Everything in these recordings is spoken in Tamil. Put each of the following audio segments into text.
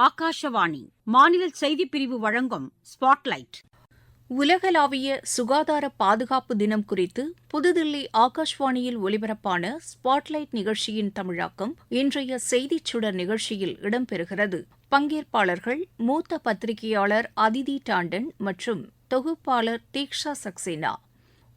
ஆகாஷவாணி. மாநில செய்திப் பிரிவு வழங்கும் ஸ்பாட்லைட். உலகளாவிய சுகாதார பாதுகாப்பு தினம் குறித்து புதுதில்லி ஆகாஷ்வாணியில் ஒலிபரப்பான ஸ்பாட்லைட் நிகழ்ச்சியின் தமிழாக்கம் இன்றைய செய்திச் சுடர் நிகழ்ச்சியில் இடம்பெறுகிறது. பங்கேற்பாளர்கள் மூத்த பத்திரிகையாளர் அதிதி டாண்டன் மற்றும் தொகுப்பாளர் தீக்ஷா சக்சேனா.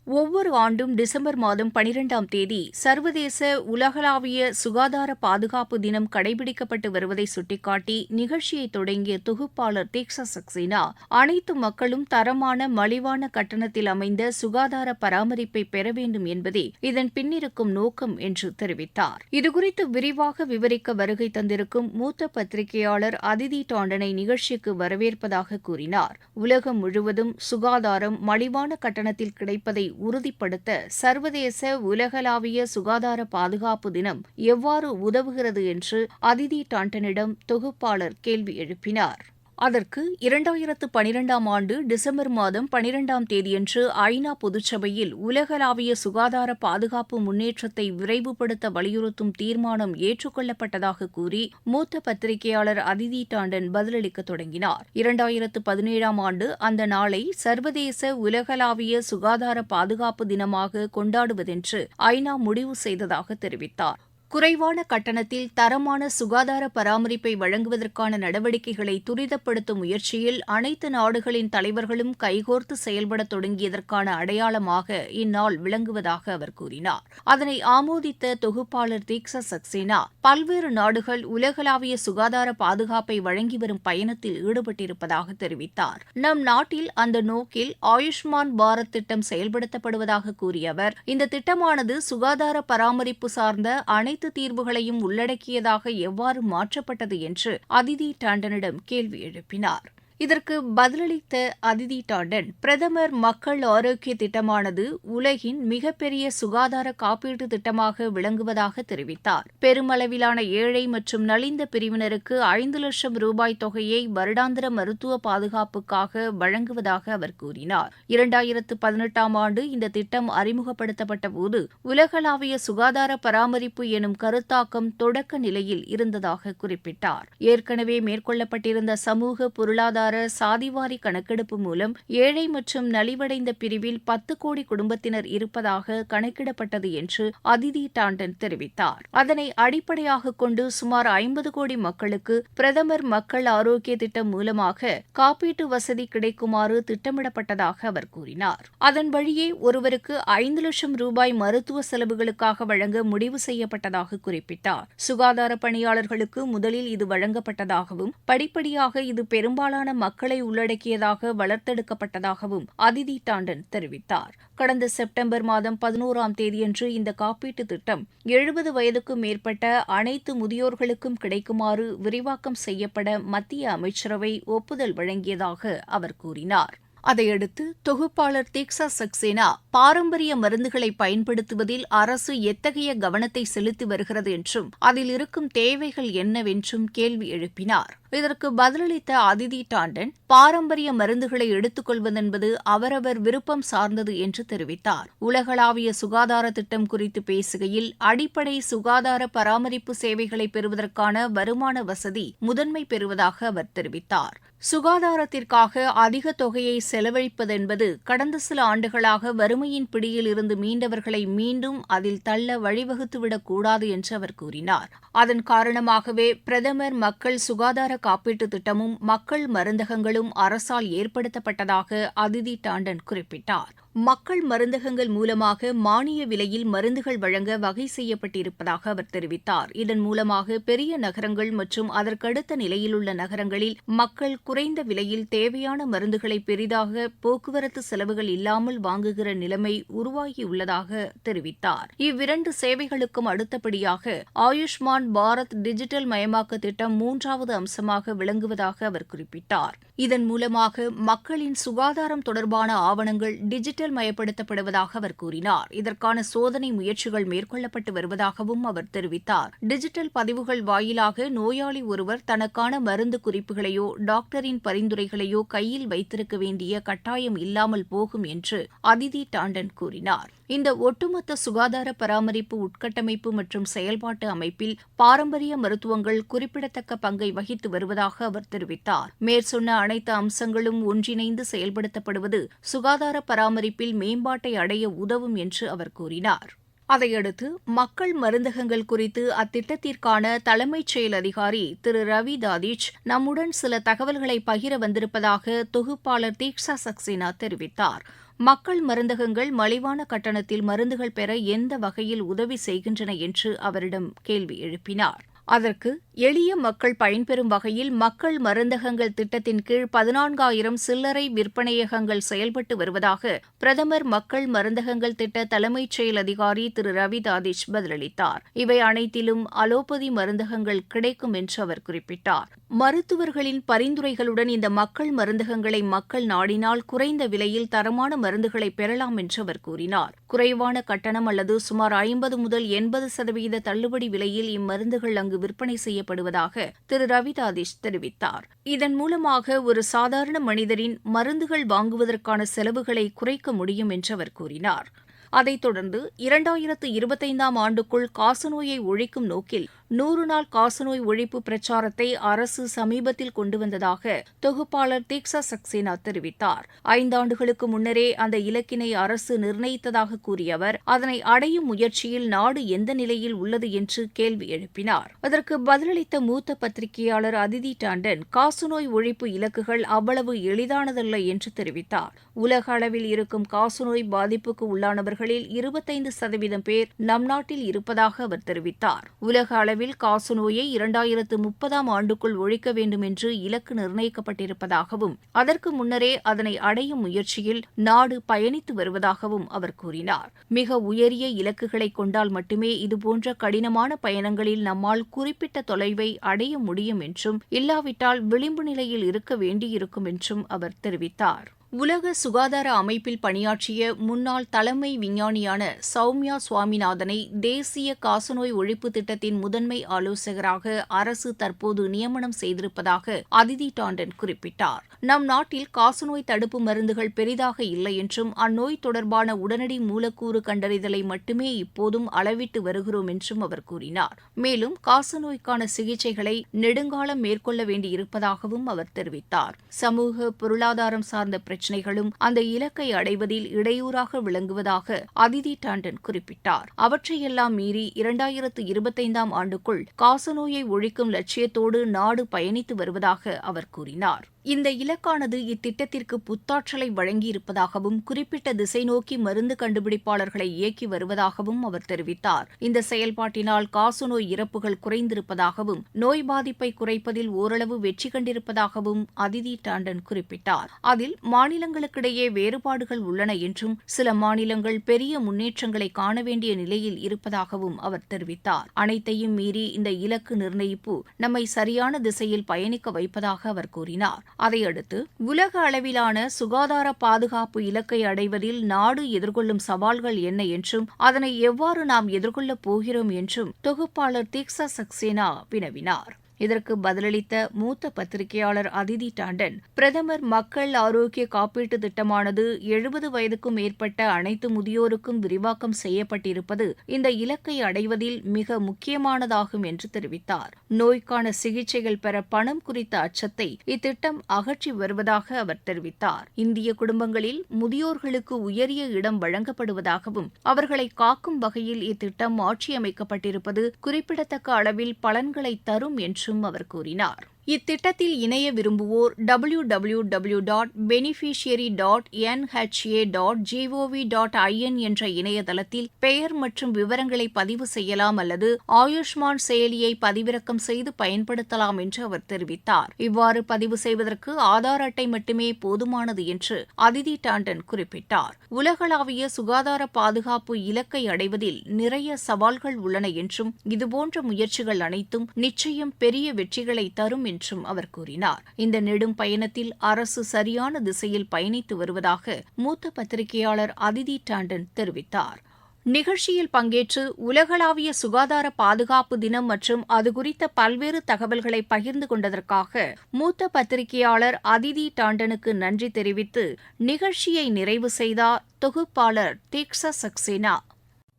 ஒவ்வொரு ஆண்டும் டிசம்பர் மாதம் பனிரெண்டாம் தேதி சர்வதேச உலகளாவிய சுகாதார பாதுகாப்பு தினம் கடைபிடிக்கப்பட்டு வருவதை சுட்டிக்காட்டி நிகழ்ச்சியை தொடங்கிய தொகுப்பாளர் தீக்ஷா சக்சேனா அனைத்து மக்களும் தரமான மலிவான கட்டணத்தில் அமைந்த சுகாதார பராமரிப்பை பெற வேண்டும் என்பதே இதன் பின்னிருக்கும் நோக்கம் என்று தெரிவித்தார். இதுகுறித்து விரிவாக விவரிக்க வருகை தந்திருக்கும் மூத்த பத்திரிகையாளர் அதிதி டாண்டனை நிகழ்ச்சிக்கு வரவேற்பதாக கூறினார். உலகம் முழுவதும் சுகாதாரம் மலிவான கட்டணத்தில் கிடைப்பதை உறுதிப்படுத்த சர்வதேச உலகளாவிய சுகாதார பாதுகாப்பு தினம் எவ்வாறு உதவுகிறது என்று அதிதி டாண்டனிடம் தொகுப்பாளர் கேள்வி எழுப்பினார். அதற்கு இரண்டாயிரத்து பனிரெண்டாம் ஆண்டு டிசம்பர் மாதம் பனிரெண்டாம் தேதியன்று ஐநா பொதுச்சபையில் உலகளாவிய சுகாதார பாதுகாப்பு முன்னேற்றத்தை விரைவுபடுத்த வலியுறுத்தும் தீர்மானம் ஏற்றுக்கொள்ளப்பட்டதாக கூறி மூத்த பத்திரிகையாளர் அதிதி டாண்டன் பதிலளிக்க தொடங்கினார். இரண்டாயிரத்து பதினேழாம் ஆண்டு அந்த நாளை சர்வதேச உலகளாவிய சுகாதார பாதுகாப்பு தினமாக கொண்டாடுவதென்று ஐநா முடிவு செய்ததாக தெரிவித்தார். குறைவான கட்டணத்தில் தரமான சுகாதார பராமரிப்பை வழங்குவதற்கான நடவடிக்கைகளை துரிதப்படுத்தும் முயற்சியில் அனைத்து நாடுகளின் தலைவர்களும் கைகோர்த்து செயல்பட தொடங்கியதற்கான அடையாளமாக இந்நாள் விளங்குவதாக அவர் கூறினார். அதனை ஆமோதித்த தொகுப்பாளர் தீக்ஷா சக்சேனா பல்வேறு நாடுகள் உலகளாவிய சுகாதார பாதுகாப்பை வழங்கி வரும் பயணத்தில் ஈடுபட்டிருப்பதாக தெரிவித்தார். நம் நாட்டில் அந்த நோக்கில் ஆயுஷ்மான் பாரத் திட்டம் செயல்படுத்தப்படுவதாக கூறிய அவர் இந்த திட்டமானது சுகாதார பராமரிப்பு சார்ந்த அனைத்து அனைத்து தீர்வுகளையும் உள்ளடக்கியதாக எவ்வாறு மாற்றப்பட்டது என்று அதிதி டாண்டனிடம் கேள்வி எழுப்பினார். இதற்கு பதிலளித்த அதிதி டாண்டன் பிரதமர் மக்கள் ஆரோக்கிய திட்டமானது உலகின் மிகப்பெரிய சுகாதார காப்பீட்டு திட்டமாக விளங்குவதாக தெரிவித்தார். பெருமளவிலான ஏழை மற்றும் நலிந்த பிரிவினருக்கு ஐந்து லட்சம் ரூபாய் தொகையை வருடாந்திர மருத்துவ பாதுகாப்புக்காக வழங்குவதாக அவர் கூறினார். இரண்டாயிரத்து பதினெட்டாம் ஆண்டு இந்த திட்டம் அறிமுகப்படுத்தப்பட்ட போது உலகளாவிய சுகாதார பராமரிப்பு எனும் கருத்தாக்கம் தொடக்க நிலையில் இருந்ததாக குறிப்பிட்டார். ஏற்கனவே மேற்கொள்ளப்பட்டிருந்த சமூக பொருளாதார பொருளாதார சாதிவாரி கணக்கெடுப்பு மூலம் ஏழை மற்றும் நலிவடைந்த பிரிவில் பத்து கோடி குடும்பத்தினர் இருப்பதாக கணக்கிடப்பட்டது என்று அதிதி டாண்டன் தெரிவித்தார். அதனை அடிப்படையாக கொண்டு சுமார் ஐம்பது கோடி மக்களுக்கு பிரதமர் மக்கள் ஆரோக்கிய திட்டம் மூலமாக காப்பீட்டு வசதி கிடைக்குமாறு திட்டமிடப்பட்டதாக அவர் கூறினார். அதன் வழியே ஒருவருக்கு ஐந்து லட்சம் ரூபாய் மருத்துவ செலவுகளுக்காக வழங்க முடிவு செய்யப்பட்டதாக குறிப்பிட்டார். சுகாதார பணியாளர்களுக்கு முதலில் இது வழங்கப்பட்டதாகவும் படிப்படியாக இது பெரும்பாலான மக்களை உள்ளடக்கியதாக வளர்த்தெடுக்கப்பட்டதாகவும் அதிதி டாண்டன் தெரிவித்தார். கடந்த செப்டம்பர் மாதம் பதினோராம் தேதியன்று இந்த காப்பீட்டு திட்டம் எழுபது வயதுக்கும் மேற்பட்ட அனைத்து முதியோர்களுக்கும் கிடைக்குமாறு விரிவாக்கம் செய்யப்பட மத்திய அமைச்சரவை ஒப்புதல் வழங்கியதாக அவர் கூறினார். அதையடுத்து தொகுப்பாளர் தீக்ஷா சக்சேனா பாரம்பரிய மருந்துகளை பயன்படுத்துவதில் அரசு எத்தகைய கவனத்தை செலுத்தி வருகிறது என்றும் அதில் இருக்கும் தேவைகள் என்னவென்றும் கேள்வி எழுப்பினார். இதற்கு பதிலளித்த அதிதி டாண்டன் பாரம்பரிய மருந்துகளை எடுத்துக்கொள்வதென்பது அவரவர் விருப்பம் சார்ந்தது என்று தெரிவித்தார். உலகளாவிய சுகாதார திட்டம் குறித்து பேசுகையில் அடிப்படை சுகாதார பராமரிப்பு சேவைகளை பெறுவதற்கான வருமான வசதி முதன்மை பெறுவதாக அவர் தெரிவித்தார். சுகாதாரத்திற்காக அதிக தொகையை செலவழிப்பதென்பது கடந்த சில ஆண்டுகளாக வறுமையின் பிடியில் இருந்து மீண்டவர்களை மீண்டும் அதில் தள்ள வழிவகுத்துவிடக் கூடாது என்று அவர் கூறினார். அதன் காரணமாகவே பிரதமர் மக்கள் சுகாதார காப்பீட்டு திட்டமும் மக்கள் மருந்தகங்களும் அரசால் ஏற்படுத்தப்பட்டதாக அதிதி டாண்டன் குறிப்பிட்டார். மக்கள் மருந்தகங்கள் மூலமாக மானிய விலையில் மருந்துகள் வழங்க வகை செய்யப்பட்டிருப்பதாக அவர் தெரிவித்தார். இதன் மூலமாக பெரிய நகரங்கள் மற்றும் அதற்கடுத்த நிலையிலுள்ள நகரங்களில் மக்கள் குறைந்த விலையில் தேவையான மருந்துகளை பெரிதாக போக்குவரத்து செலவுகள் இல்லாமல் வாங்குகிற நிலைமை உருவாகியுள்ளதாக தெரிவித்தார். இவ்விரண்டு சேவைகளுக்கும் அடுத்தபடியாக ஆயுஷ்மான் பாரத் டிஜிட்டல் மயமாக்க திட்டம் மூன்றாவது அம்சமாக விளங்குவதாக அவர் குறிப்பிட்டார். இதன் மூலமாக மக்களின் சுகாதாரம் தொடர்பான ஆவணங்கள் டிஜிட்டல் மயப்படுத்தப்படுவதாக அவர் கூறினார். இதற்கான சோதனை முயற்சிகள் மேற்கொள்ளப்பட்டு வருவதாகவும் அவர் தெரிவித்தார். டிஜிட்டல் பதிவுகள் வாயிலாக நோயாளி ஒருவர் தனக்கான மருந்து குறிப்புகளையோ டாக்டரின் பரிந்துரைகளையோ கையில் வைத்திருக்க வேண்டிய கட்டாயம் இல்லாமல் போகும் என்று அதிதி டாண்டன் கூறினார். இந்த ஒட்டுமொத்த சுகாதார பராமரிப்பு உட்கட்டமைப்பு மற்றும் செயல்பாட்டு அமைப்பில் பாரம்பரிய மருத்துவங்கள் குறிப்பிடத்தக்க பங்கை வகித்து வருவதாக அவர் தெரிவித்தார். மேற்சொன்ன அனைத்து அம்சங்களும் ஒன்றிணைந்து செயல்படுத்தப்படுவது சுகாதார பராமரிப்பில் மேம்பாட்டை அடைய உதவும் என்று அவர் கூறினார். அதையடுத்து மக்கள் மருந்தகங்கள் குறித்து அத்திட்டத்திற்கான தலைமைச் செயல் அதிகாரி திரு. ரவி தாதிச் நம்முடன் சில தகவல்களை பகிர வந்திருப்பதாக தொகுப்பாளர் தீக்ஷா சக்சேனா தெரிவித்தார். மக்கள் மருந்தகங்கள் மலிவான கட்டணத்தில் மருந்துகள் பெற எந்த வகையில் உதவி செய்கின்றன என்று அவரிடம் கேள்வி எழுப்பினார். அதற்கு எளிய மக்கள் பயன்பெறும் வகையில் மக்கள் மருந்தகங்கள் திட்டத்தின் கீழ் பதினான்காயிரம் சில்லறை விற்பனையகங்கள் செயல்பட்டு வருவதாக பிரதமர் மக்கள் மருந்தகங்கள் திட்ட தலைமைச் செயல் அதிகாரி திரு ரவி தாதிஷ் பதிலளித்தார். இவை அனைத்திலும் அலோபதி மருந்தகங்கள் கிடைக்கும் என்று அவர் குறிப்பிட்டார். மருத்துவர்களின் பரிந்துரைகளுடன் இந்த மக்கள் மருந்தகங்களை மக்கள் நாடினால் குறைந்த விலையில் தரமான மருந்துகளை பெறலாம் என்று அவர் கூறினார். குறைவான கட்டணம் அல்லது சுமார் ஐம்பது முதல் எண்பது சதவீத தள்ளுபடி விலையில் இம்மருந்துகள் அங்கு விற்பனை செய்யப்படுவதாக திரு. ரவிதாதிஷ் தெரிவித்தார். இதன் மூலமாக ஒரு சாதாரண மனிதரின் மருந்துகள் வாங்குவதற்கான செலவுகளை குறைக்க முடியும் என்று அவர் கூறினார். அதைத் தொடர்ந்து இரண்டாயிரத்து இருபத்தைந்தாம் ஆண்டுக்குள் காசநோயை ஒழிக்கும் நோக்கில் நூறு நாள் காசநோய் ஒழிப்பு பிரச்சாரத்தை அரசு சமீபத்தில் கொண்டு வந்ததாக தொகுப்பாளர் தீக்ஷா சக்சேனா தெரிவித்தார். ஐந்தாண்டுகளுக்கு முன்னரே அந்த இலக்கினை அரசு நிர்ணயித்ததாக கூறிய அவர் அதனை அடையும் முயற்சியில் நாடு எந்த நிலையில் உள்ளது என்று கேள்வி எழுப்பினார். அதற்கு பதிலளித்த மூத்த பத்திரிகையாளர் அதிதி டாண்டன் காசநோய் ஒழிப்பு இலக்குகள் அவ்வளவு எளிதானதல்ல என்று தெரிவித்தார். உலக அளவில் இருக்கும் காசநோய் பாதிப்புக்கு உள்ளானவர்களில் இருபத்தைந்து சதவீதம் பேர் நம் நாட்டில் இருப்பதாக அவர் தெரிவித்தார். உலக அளவில் காசநோயை இரண்டாயிரத்து முப்பதாம் ஆண்டுக்குள் ஒழிக்க வேண்டும் என்று இலக்கு நிர்ணயிக்கப்பட்டிருப்பதாகவும் அதற்கு முன்னரே அதனை அடையும் முயற்சியில் நாடு பயணித்து வருவதாகவும் அவர் கூறினார். மிக உயரிய இலக்குகளை கொண்டால் மட்டுமே இதுபோன்ற கடினமான பயணங்களில் நம்மால் குறிப்பிட்ட தொலைவை அடைய முடியும் என்றும் இல்லாவிட்டால் விளிம்பு நிலையில் இருக்க வேண்டியிருக்கும் என்றும் அவர் தெரிவித்தார். உலக சுகாதார அமைப்பில் பணியாற்றிய முன்னாள் தலைமை விஞ்ஞானியான சௌமியா சுவாமிநாதனை தேசிய காசநோய் ஒழிப்பு திட்டத்தின் முதன்மை ஆலோசகராக அரசு தற்போது நியமனம் செய்திருப்பதாக அதிதி டாண்டன் குறிப்பிட்டார். நம் நாட்டில் காசநோய் தடுப்பு மருந்துகள் பெரிதாக இல்லை என்றும் அந்நோய் தொடர்பான உடனடி மூலக்கூறு கண்டறிதலை மட்டுமே இப்போதும் அளவிட்டு வருகிறோம் என்றும் அவர் கூறினார். மேலும் காசநோய்க்கான சிகிச்சைகளை நெடுங்காலம் மேற்கொள்ள வேண்டியிருப்பதாகவும் அவர் தெரிவித்தார். சமூக பொருளாதாரம் சார்ந்த பிரச்சினைகளும் அந்த இலக்கை அடைவதில் இடையூறாக விளங்குவதாக அதிதி டாண்டன் குறிப்பிட்டார். அவற்றையெல்லாம் மீறி இரண்டாயிரத்து இருபத்தைந்தாம் ஆண்டுக்குள் காசநோயை ஒழிக்கும் லட்சியத்தோடு நாடு பயணித்து வருவதாக அவர் கூறினார். இந்த இலக்கானது இத்திட்டத்திற்கு புத்தாற்றலை வழங்கியிருப்பதாகவும் குறிப்பிட்ட திசை நோக்கி மருந்து கண்டுபிடிப்பாளர்களை இயக்கி வருவதாகவும் அவர் தெரிவித்தார். இந்த செயல்பாட்டினால் காசநோய் இறப்புகள் குறைந்திருப்பதாகவும் நோய் பாதிப்பை குறைப்பதில் ஓரளவு வெற்றி கண்டிருப்பதாகவும் அதிதி டாண்டன் குறிப்பிட்டார். அதில் மாநிலங்களுக்கிடையே வேறுபாடுகள் உள்ளன என்றும் சில மாநிலங்கள் பெரிய முன்னேற்றங்களை காண வேண்டிய நிலையில் இருப்பதாகவும் அவர் தெரிவித்தார். அனைத்தையும் மீறி இந்த இலக்கு நிர்ணயிப்பு நம்மை சரியான திசையில் பயணிக்க வைப்பதாக அவர் கூறினார். அதையடுத்து உலக அளவிலான சுகாதார பாதுகாப்பு இலக்கை அடைவதில் நாடு எதிர்கொள்ளும் சவால்கள் என்ன என்றும் அதனை எவ்வாறு நாம் எதிர்கொள்ளப் போகிறோம் என்றும் தொகுப்பாளர் தீக்ஷா சக்சேனா வினவினார். இதற்கு பதிலளித்த மூத்த பத்திரிகையாளர் அதிதி டாண்டன் பிரதமர் மக்கள் ஆரோக்கிய காப்பீட்டு திட்டமானது எழுபது வயதுக்கும் மேற்பட்ட அனைத்து முதியோருக்கும் விரிவாக்கம் செய்யப்பட்டிருப்பது இந்த இலக்கை அடைவதில் மிக முக்கியமானதாகும் என்று தெரிவித்தார். நோய்க்கான சிகிச்சைகள் பெற பணம் குறித்த அச்சத்தை இத்திட்டம் அகற்றி வருவதாக அவர் தெரிவித்தார். இந்திய குடும்பங்களில் முதியோர்களுக்கு உயரிய இடம் வழங்கப்படுவதாகவும் அவர்களை காக்கும் வகையில் இத்திட்டம் மாற்றியமைக்கப்பட்டிருப்பது குறிப்பிடத்தக்க அளவில் பலன்களை தரும் என்றும் அவர் கூறினார். இத்திட்டத்தில் இணைய விரும்புவோர் W W W dot beneficiary dot NHA dot GOV dot IN என்ற இணையதளத்தில் பெயர் மற்றும் விவரங்களை பதிவு செய்யலாம் அல்லது ஆயுஷ்மான் செயலியை பதிவிறக்கம் செய்து பயன்படுத்தலாம் என்று அவர் தெரிவித்தார். இவ்வாறு பதிவு செய்வதற்கு ஆதார் அட்டை மட்டுமே போதுமானது என்று அதிதி டாண்டன் குறிப்பிட்டார். உலகளாவிய சுகாதார பாதுகாப்பு இலக்கை அடைவதில் நிறைய சவால்கள் உள்ளன என்றும் இதுபோன்ற முயற்சிகள் அனைத்தும் நிச்சயம் பெரிய வெற்றிகளை தரும் என்றும் அவர் கூறினார். இந்த நெடும் பயணத்தில் அரசு சரியான திசையில் பயணித்து வருவதாக மூத்த பத்திரிகையாளர் அதிதி டாண்டன் தெரிவித்தார். நிகழ்ச்சியில் பங்கேற்று உலகளாவிய சுகாதார பாதுகாப்பு தினம் மற்றும் அது குறித்த பல்வேறு தகவல்களை பகிர்ந்து கொண்டதற்காக மூத்த பத்திரிகையாளர் அதிதி டாண்டனுக்கு நன்றி தெரிவித்து நிகழ்ச்சியை நிறைவு செய்தார் தொகுப்பாளர் தீக்ஷா சக்சேனா.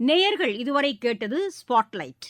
நேயர்கள் இதுவரை கேட்டது ஸ்பாட்லைட்.